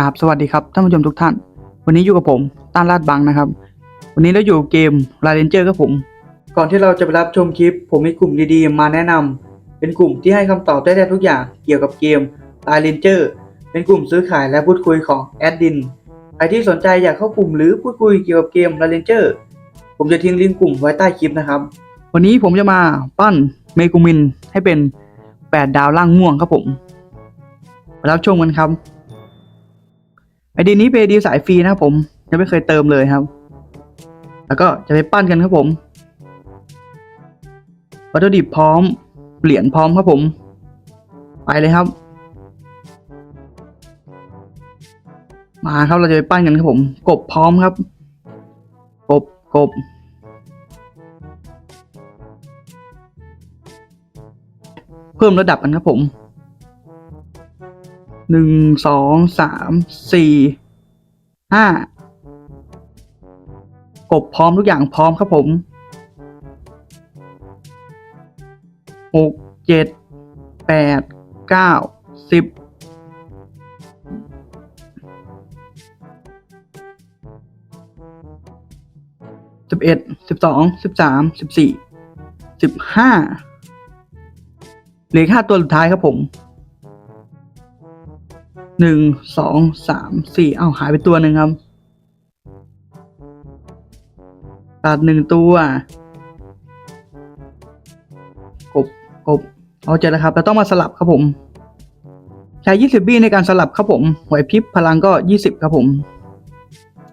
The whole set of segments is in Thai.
ราบสวัสดีครับท่านผู้ชมทุกท่าน วันนี้อยู่กับผมต้านลาดบังนะครับ วันนี้เราอยู่เกมลาเรนเจอร์ครับผม ก่อนที่เราจะไปรับชมคลิป ผมมีกลุ่มดีๆ มาแนะนำเป็นกลุ่มที่ให้คำตอบได้แทบทุกอย่างเกี่ยวกับเกมลาเรนเจอร์เป็นกลุ่มซื้อขายและพูดคุยของแอดดินใครที่สนใจอยากเข้ากลุ่มหรือพูดคุยเกี่ยวกับเกมลาเรนเจอร์ผมจะทิ้งลิงก์กลุ่มไว้ใต้คลิปนะครับ วันนี้ผมจะมาปั้นเมกุมินให้เป็น 8 ดาวล่างม่วงครับผมไปรับชมกันครับ ไอดีนี้เป็นไอดีสายฟรีนะครับผมยังไม่เคยเติมเลยครับ แล้วก็จะไปปั้นกันครับผมวัตถุดิบพร้อม เหรียญพร้อมครับผม ไปเลยครับ มาครับเราจะไปปั้นกันครับผม กบพร้อมครับ กบกบเพิ่มระดับกันครับผม หนึ่งสองสามสี่ห้ากบพร้อมทุกอย่างพร้อมครับผมหกเจ็ดแปดเก้าสิบสิบเอ็ดสิบสองสิบสามสิบสี่สิบห้าเหลืออกห้าตัวสุดท้ายครับผม หนึ่งสองสามสี่เอ้าหายไปตัวหนึ่งครับ ตัดหนึ่งตัว กบกบเอาเจอแล้วครับเราต้องมาสลับครับผม ใช้ยี่สิบบี้ในการสลับครับผมไหวพริบพลังก็ยี่สิบครับผม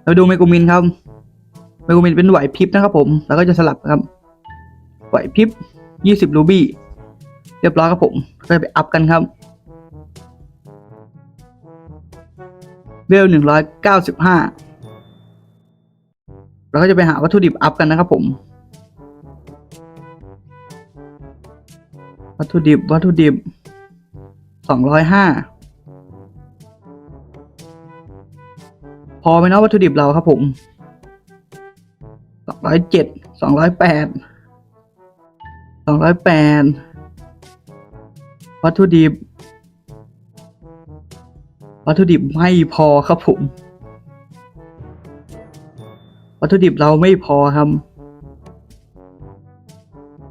เราดูเมกูมินครับ เมกูมินเป็นไหวพิบนะครับผม แล้วก็จะสลับครับ ไหวพิบยี่สิบรูบี้เรียบร้อยครับผมก็จะไปอัพกันครับ เวลหนึ่งร้อยเก้าสิบห้าเราก็จะไปหาวัตถุดิบอัพกันนะครับผม วัตถุดิบวัตถุดิบสองร้อยห้าพอไหมเนาะวัตถุดิบเราครับผมสองร้อยเจ็ดสองร้อยแปดสองร้อยแปดวัตถุดิบ วัตถุดิบไม่พอครับผม วัตถุดิบเราไม่พอครับ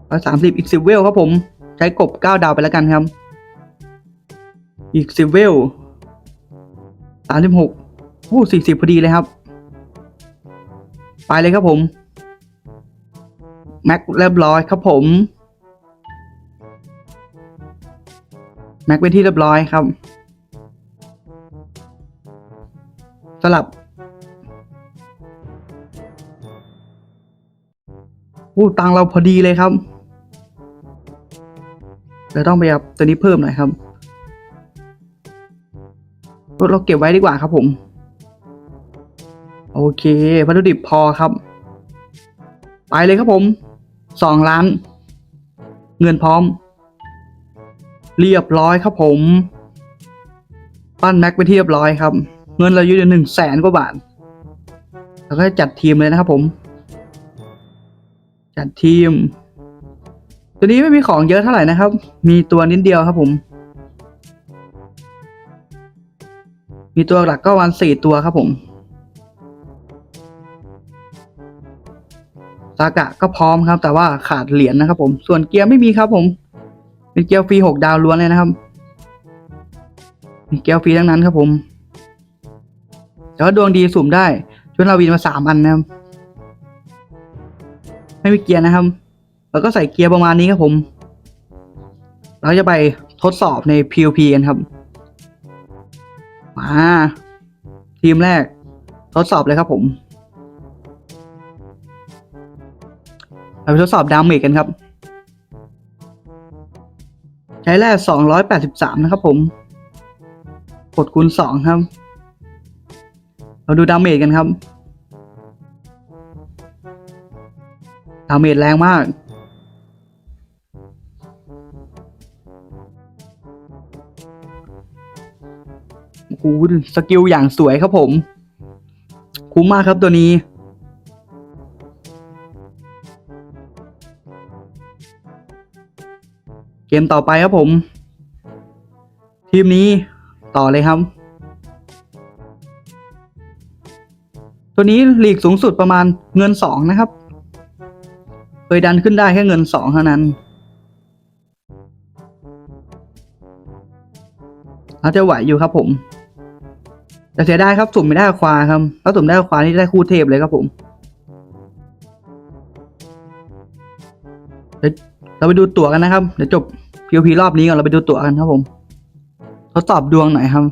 ร้อยสามสิบอีกสิบเวลครับผม ใช้กบเก้าดาวไปแล้วกันครับ อีกสิบเวลสามสิบหกโอ้สี่สิบพอดีเลยครับ ไปเลยครับผม แม็กเรียบร้อยครับผม แม็กเป็นที่เรียบร้อยครับ สลับ อู้ตังเราพอดีเลยครับเดี๋ยวต้องไปเอาตัวนี้เพิ่มหน่อยครับรถเราเก็บไว้ดีกว่าครับผม โอเควัตถุดิบพอครับ ไปเลยครับผมสองล้าน เงินพร้อม เรียบร้อยครับผม ปั้นแม็กไปที่เรียบร้อยครับ เงินเราอยู่ในหนึ่งแสนกว่าบาทแล้วก็จัดทีมเลยนะครับผม จัดทีม ตัวนี้ไม่มีของเยอะเท่าไหร่นะครับ มีตัวนิดเดียวครับผม มีตัวหลักก็วันสี่ตัวครับผมซากะก็พร้อมครับ แต่ว่าขาดเหรียญนะครับ ผม ส่วนเกียร์ไม่มีครับผม เป็นเกียร์ฟรีหกดาวล้วนเลยนะครับ มีเกียร์ฟรีทั้งนั้นครับผม แต่ว่าดวงดีสุ่มได้ชวนเราวินมาสามอันนะครับไม่มีเกียร์นะครับ แล้วก็ใส่เกียร์ประมาณนี้ครับผม เราจะไปทดสอบใน POP กันครับ มาทีมแรก ทดสอบเลยครับผม เราไปทดสอบดาเมจกันครับ ใช้แร่สองร้อยแปดสิบสามนะครับผม กดคูณสองครับ เราดูดาเมจกันครับ ดาเมจแรงมาก โอ้โหสกิลอย่างสวยครับผม คุ้มมากครับตัวนี้เกมต่อไปครับผม ทีมนี้ต่อเลยครับ ตัวนี้หลีกสูงสุดประมาณเงินสองนะครับ เคยดันขึ้นได้แค่เงินสองเท่านั้นเราจะไหวอยู่ครับผมแต่เสียดายครับสุ่มไม่ได้ควาครับถ้าสุ่มได้ควานี่ได้คู่เทพเลยครับผมเดี๋ยวเราไปดูตั๋วกันนะครับ เดี๋ยวจบ PVP รอบนี้ก่อนเราไปดูตั๋วกันครับผม ทดสอบดวงหน่อยครับ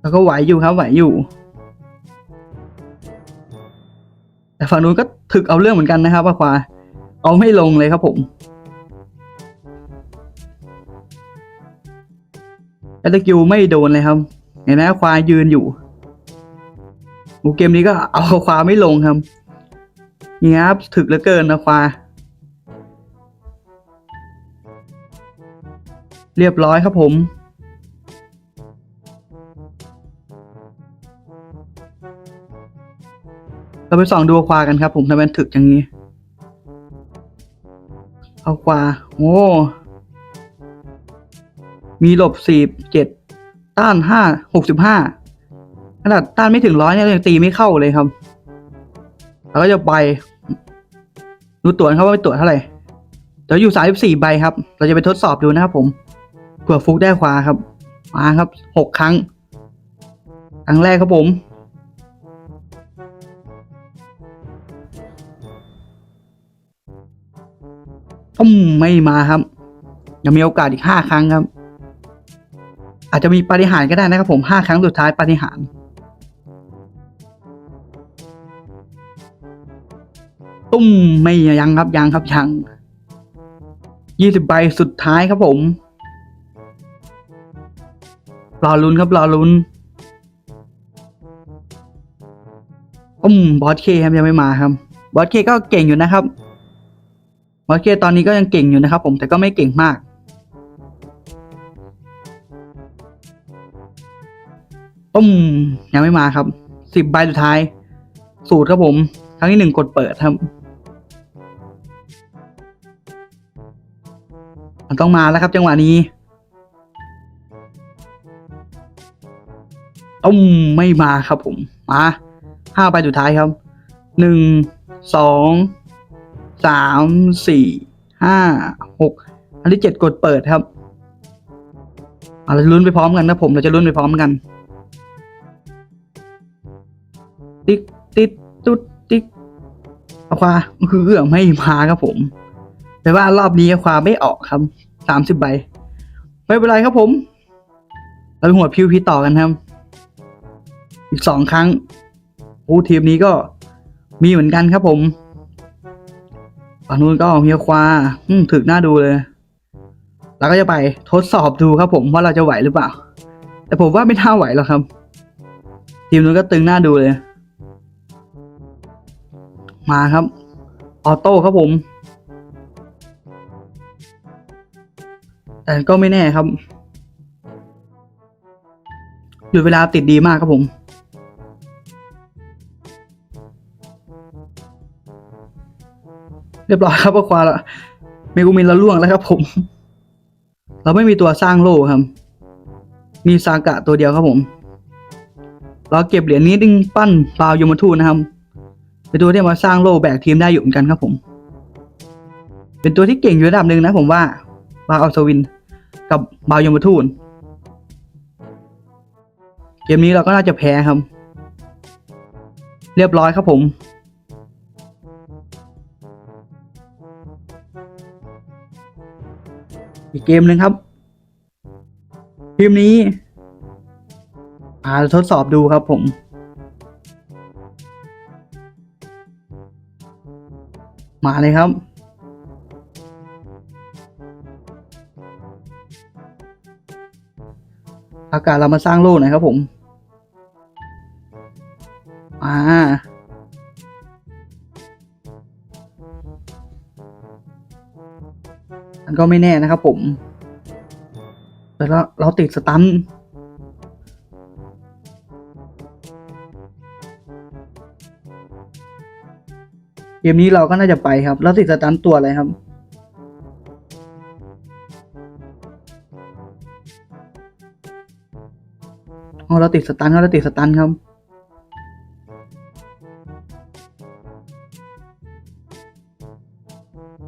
แล้วก็ไหวอยู่ครับไหวอยู่ แต่ฝั่งนู้นก็ถึกเอาเรื่องเหมือนกันนะครับว่าควาเอาไม่ลงเลยครับผมแล้วตะกิวไม่โดนเลยครับ เห็นไหมควายืนอยู่โอเกมนี้ก็เอาควาไม่ลงครับนี่ครับถึกเหลือเกินนะควา เรียบร้อยครับผม เราไปส่องดูควากันครับ ผมทำไมมันถึกอย่างนี้ เอาควาโอ้มีหลบสี่เจ็ดต้านห้าหกสิบห้าขนาดต้านไม่ถึงร้อยเนี่ยยังตีไม่เข้าเลยครับ แล้วก็จะไปดูตั๋วครับว่าไปตั๋วเท่าไหร่เดี๋ยวอยู่สามสิบสี่ใบครับ เราจะไปทดสอบดูนะครับผมเผื่อฟุกได้ควาครับ มาครับหกครั้ง ครั้งแรกครับผม อืมไม่มาครับ ยังมีโอกาสอีกห้าครั้งครับ อาจจะมีปาฏิหาริย์ก็ได้นะครับผมห้าครั้งสุดท้ายปาฏิหาริย์ตุ้มไม่ยังครับยังครับยังยี่สิบใบสุดท้ายครับผมรอลุ้นครับรอลุ้นอืมบอสเคครับยังไม่มาครับ บอสเคก็เก่งอยู่นะครับ บอสเคตอนนี้ก็ยังเก่งอยู่นะครับผมแต่ก็ไม่เก่งมาก ต้มยังไม่มาครับสิบใบสุดท้าย สูตรครับผม ครั้งที่หนึ่งกดเปิดครับ มันต้องมาแล้วครับจังหวะนี้ต้มไม่มาครับผม มาห้าใบสุดท้ายครับหนึ่งสอง สามสี่ห้าหกอันที่เจ็ดกดเปิดครับเราจะลุ้นไปพร้อมกันนะผมเราจะลุ้นไปพร้อมกัน ติ๊กติ๊กตุ๊ดติ๊กอาควาคือเอื้อไม่มาครับผมแปลว่ารอบนี้ควาไม่ออกครับสามสิบใบไม่เป็นไรครับผม เราหัวพิวพีต่อกันครับ อีกสองครั้งโอ้ทีมนี้ก็มีเหมือนกันครับผม ฝั่งนู้นก็เฮียควาอืมถึกหน้าดูเลยเราก็จะไปทดสอบดูครับ ผมว่าเราจะไหวหรือเปล่า แต่ผมว่าไม่น่าไหวหรอกครับ ทีมนู้นก็ตึงหน้าดูเลย มาครับ ออโต้ครับผม แต่ก็ไม่แน่ครับหยุดเวลาติดดีมากครับผม เรียบร้อยครับว่าควาละเมกุมินเราล่วงแล้วครับผม เราไม่มีตัวสร้างโล่ครับ มีซากะตัวเดียวครับผม เราเก็บเหรียญนี้ดึงปั้นปาวยมทูตนะครับ เป็นตัวที่มาสร้างโล่แบกทีมได้อยู่เหมือนกันครับผม เป็นตัวที่เก่งอยู่ระดับหนึ่งนะผมว่าบาอัลสวิน กับบาวยมทูตเกมนี้เราก็น่าจะแพ้ครับ เรียบร้อยครับผม อีกเกมหนึ่งครับทีมนี้อ่าทดสอบดูครับผมมาเลยครับ อากาศเรามาสร้างโลกหน่อยครับผม ก็ไม่แน่นะครับผม แต่เราเราติดสตันเกมนี้เราก็น่าจะไปครับ แล้วติดสตันตัวอะไรครับอ๋อเราติดสตันครับเราติดสตันครับ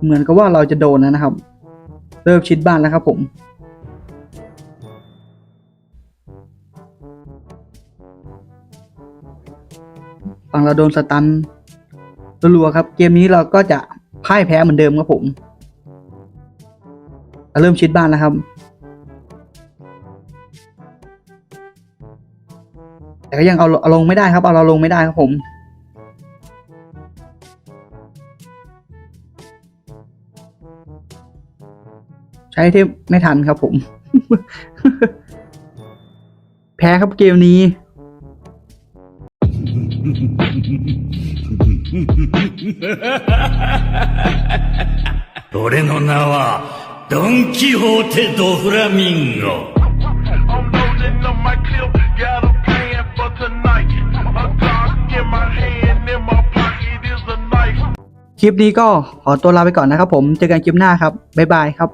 เหมือนกับว่าเราจะโดนนะครับ เริ่มชิดบ้านแล้วครับผมฝั่งเราโดนสตันรัวๆครับ เกมนี้เราก็จะพ่ายแพ้เหมือนเดิมครับผมเราเริ่มชิดบ้านแล้วครับ แต่ก็ยังเอาเอาลงไม่ได้ครับ เอาเราลงไม่ได้ครับผม ใช้ที่ไม่ทันครับผม แพ้ครับเกมนี้ 俺の名は、ドン・キホーテ・ド・フラミンゴ。 I'm loading up my clip, got a plan for tonight. A Glock in my hand, in my pocket is a knife. คลิปนี้ก็ขอตัวลาไปก่อนนะครับผม เจอกันคลิปหน้าครับ บ๊ายบายครับ